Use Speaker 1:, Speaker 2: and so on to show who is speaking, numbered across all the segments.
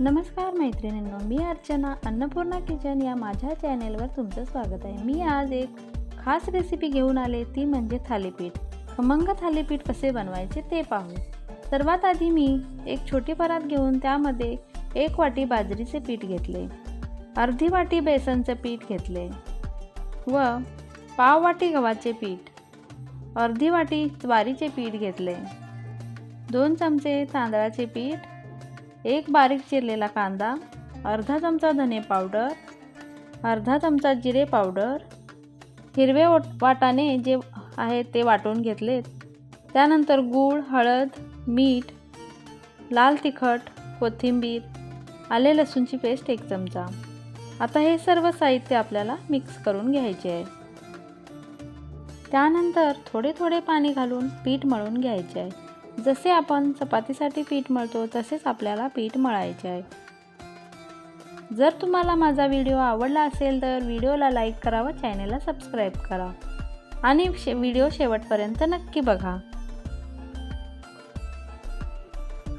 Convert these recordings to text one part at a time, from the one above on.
Speaker 1: नमस्कार मैत्रिणींनो मी अर्चना अन्नपूर्णा किचन या माझ्या चॅनेलवर तुमचं स्वागत आहे. मी आज एक खास रेसिपी घेऊन आले ती म्हणजे थालीपीठ. खमंग थालीपीठ कसे बनवायचे ते पाहू. सर्वात आधी मी एक छोटी परात घेऊन त्यामध्ये एक वाटी बाजरीचे पीठ घेतले. अर्धी वाटी बेसनचं पीठ घेतले. व पाव वाटी गव्हाचे पीठ. अर्धी वाटी ज्वारीचे पीठ घेतले. दोन चमचे तांदळाचे पीठ. एक बारीक चिरलेला कांदा अर्धा चमचा धने पावडर अर्धा चमचा जिरे पावडर हिरवे वाटाणे जे आहे ते वाटून घेतलेत. त्यानंतर गूळ हळद मीठ लाल तिखट कोथिंबीर आले लसूणची पेस्ट एक चमचा. आता हे सर्व साहित्य आपल्याला मिक्स करून घ्यायचे आहे. त्यानंतर थोडे थोडे पाणी घालून पीठ मळून घ्यायचे आहे. जसे आपण चपातीसाठी पीठ मळतो तसेच आपल्याला पीठ मळायचे आहे. जर तुम्हाला माझा व्हिडिओ आवडला असेल तर व्हिडिओला लाईक करा व चॅनेलला सबस्क्राईब करा. आणि शे व्हिडिओ शेवटपर्यंत नक्की बघा.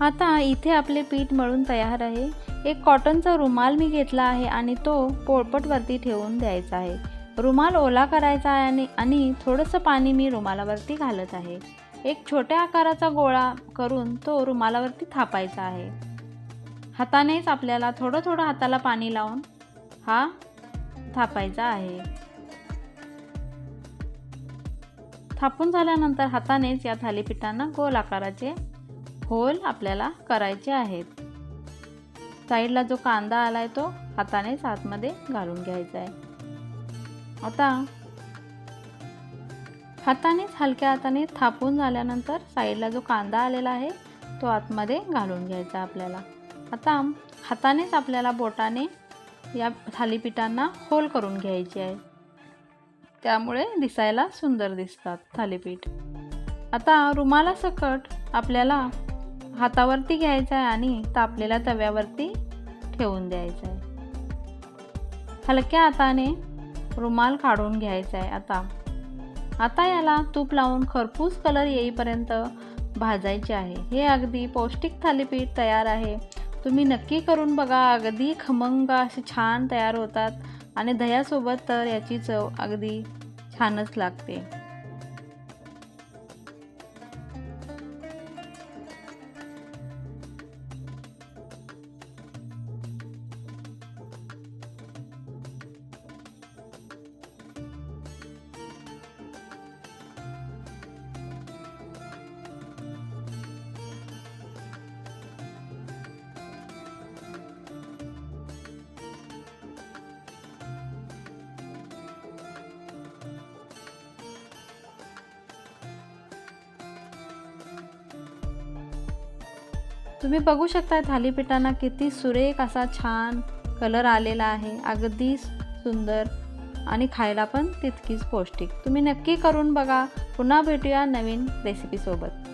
Speaker 1: आता इथे आपले पीठ मळून तयार आहे. एक कॉटनचा रुमाल मी घेतला आहे आणि तो पोळपटवरती ठेवून द्यायचा आहे. रुमाल ओला करायचा आहे आणि आणि थोडंसं पाणी मी रुमालावरती घालत आहे. एक छोट्या आकाराचा गोळा करून तो रुमालावरती थापायचा आहे. हातानेच आपल्याला थोडं थोडं हाताला पाणी लावून हा थापायचा आहे. थापून झाल्यानंतर हातानेच या थालीपीठांना गोल आकाराचे होल आपल्याला करायचे आहेत. साईडला जो कांदा आलाय तो हातानेच आतमध्ये घालून घ्यायचा आहे. आता हातानेच हलक्या हाताने थापून झाल्यानंतर साईडला जो कांदा आलेला आहे तो आतमध्ये घालून घ्यायचा आपल्याला. आता हातानेच आपल्याला बोटाने या थालीपीठांना होल करून घ्यायचे आहे. त्यामुळे दिसायला सुंदर दिसतात थालीपीठ. आता रुमाला सकट आपल्याला हातावरती घ्यायचं आहे आणि तापलेल्या तव्यावरती ठेवून द्यायचं आहे. हलक्या हाताने रुमाल काढून घ्यायचा आहे आता. आता याला तूप लावून खरपूस कलर येईपर्यंत भाजायचे आहे. हे अगदी पौष्टिक थालीपीठ तयार आहे. तुम्ही नक्की करून बघा अगदी खमंग असे छान तयार होतात. आणि दह्यासोबत तर याची चव अगदी छानच लागते. तुम्ही बघू शकता थालीपीठांना किती सुरेख असा छान कलर आलेला आहे. अगदी सुंदर आणि खायला पण तितकीच पौष्टिक. तुम्ही नक्की करून बघा. पुन्हा भेटूया नवीन रेसिपीसोबत